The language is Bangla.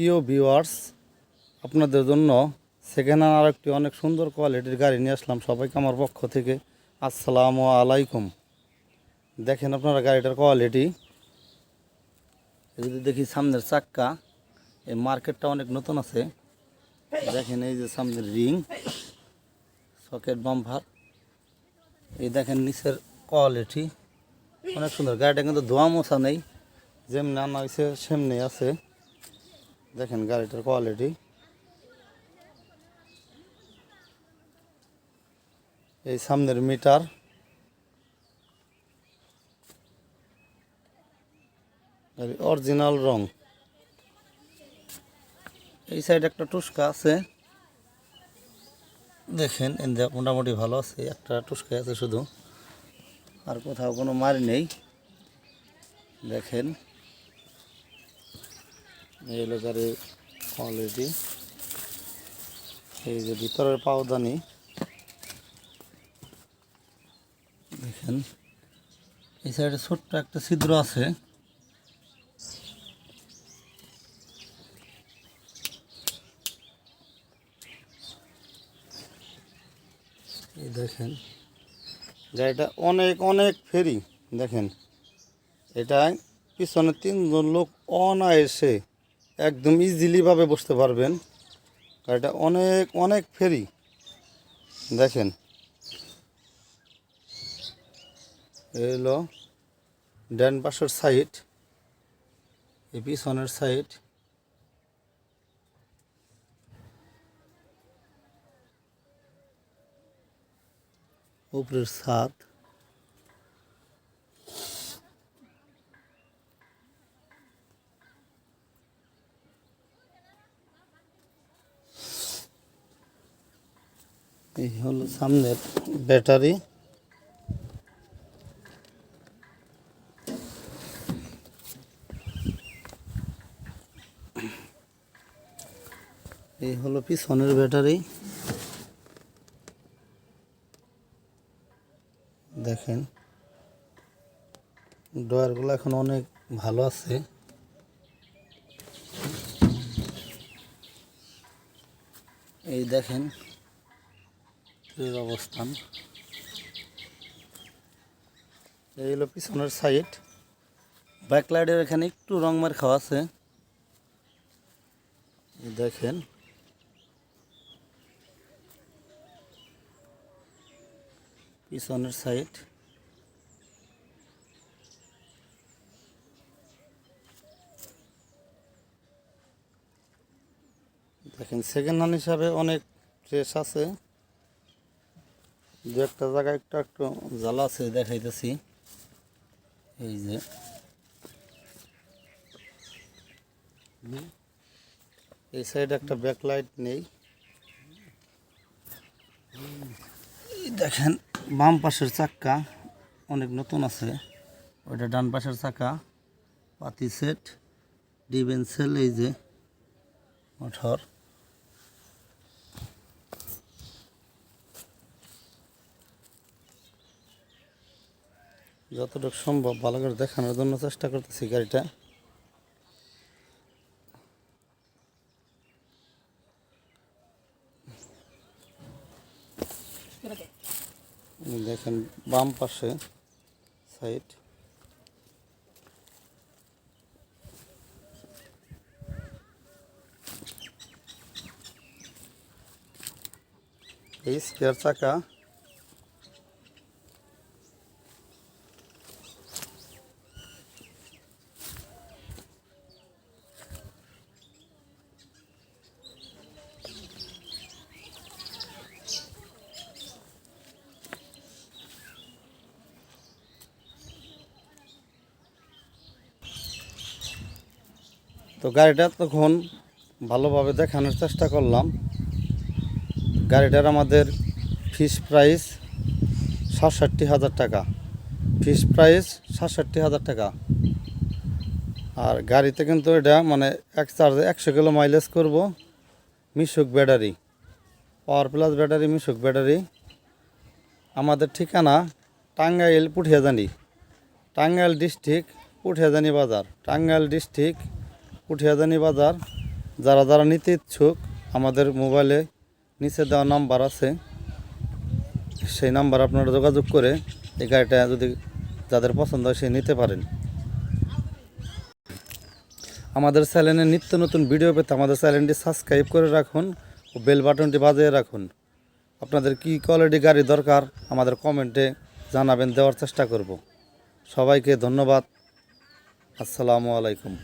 প্রিয় ভিউয়ার্স, আপনাদের জন্য সেকেন্ড হ্যান্ড আরেকটি অনেক সুন্দর কোয়ালিটির গাড়ি নিয়ে আসলাম সবাইকে আমার পক্ষ থেকে। আসসালামু আলাইকুম। দেখেন আপনারা গাড়িটার কোয়ালিটি। যদি দেখি সামনের চাক্কা, এই মার্কেটটা অনেক নতুন আছে। দেখেন এই যে সামনের রিং, সকেট বাম্পার। এই দেখেন নিচের কোয়ালিটি। অনেক সুন্দর। গাড়িটা কিন্তু ধোয়া মোছা নেই, যেমনি আনা হয়েছে, সেমনি আছে। দেখেন গাড়িটার কোয়ালিটি এই সামনের মিটার। অরিজিনাল রং। এই সাইড একটা টুসকা আছে। দেখেন মোটামুটি ভালো আছে, একটা টুসকা আছে শুধু। আর কোথাও কোনো মারি নেই। দেখেন। গাড়ির কোয়ালিটি এই যে ভিতরের পাওদানি দেখেন, এই সাইডে ছোট্ট একটা ছিদ্র আছে। এই দেখেন, গাড়িটা অনেক অনেক ফেরি। দেখেন এটায় পিছনে তিনজন লোক অনায়াসে একদম ইজিলিভাবে বসতে পারবেন। গাড়িটা অনেক অনেক ফেরি। দেখেন। এলো ডান পাশের সাইড এই পিছনের সাইড উপরের ছাদ। এই হলো সামনের ব্যাটারি। এই হলো পিছনের ব্যাটারি। দেখেন ডয়ারগুলো এখন অনেক ভালো আছে। এই দেখেন এর অবস্থান। এই হলো পিছনের সাইড ব্যাকলাইটের এখানে একটু রং খাওয়া আছে। দেখেন। পিছনের সাইড দেখেন সেকেন্ড হ্যান্ড হিসাবে অনেক ফ্রেশ আছে। দু একটা জায়গায় একটু একটু জ্বালা আছে, দেখাইতেছি। এই যে। এই সাইডে একটা ব্যাকলাইট নেই। দেখেন, বাম পাশের চাক্কা অনেক নতুন আছে। ওইটা ডান পাশের চাকা পাতি সেট ডিভেন সেল এই যে, মোটর। যতটুকু সম্ভব ভালো করে দেখানোর জন্য চেষ্টা করতেছি গাড়িটা। দেখেন, বাম পাশে সাইড। এই স্পেয়ার চাকা তো গাড়িটা তখন ভালোভাবে দেখানোর চেষ্টা করলাম। গাড়িটার আমাদের ফিস প্রাইস সাতষট্টি হাজার টাকা। ফিস প্রাইস সাতষট্টি হাজার টাকা। আর গাড়িতে কিন্তু এটা মানে এক চার্জে একশো কিলো মাইলেজ করব। Mishuk battery power plus battery, Mishuk battery. আমাদের ঠিকানা টাঙ্গাইল পুঠিয়াজানি, টাঙ্গাইল ডিস্ট্রিক্ট পুঠিয়াজানি বাজার, টাঙ্গাইল ডিস্ট্রিক্ট পুঠিয়াজানি বাজার, যারা যারা নিতে ইচ্ছুক, আমাদের মোবাইলে নিচে দেওয়া নাম্বার আছে। সেই নাম্বার আপনারা যোগাযোগ করে এই গাড়িটা যদি যাদের পছন্দ হয় সে নিতে পারেন। আমাদের চ্যানেলে নিত্য নতুন ভিডিও পেতে আমাদের চ্যানেলটি সাবস্ক্রাইব করে রাখুন ও বেল বাটনটি বাজিয়ে রাখুন। আপনাদের কি কোয়ালিটি গাড়ি দরকার আমাদের কমেন্টে জানাবেন, দেওয়ার চেষ্টা করব। সবাইকে ধন্যবাদ। আসসালামু আলাইকুম।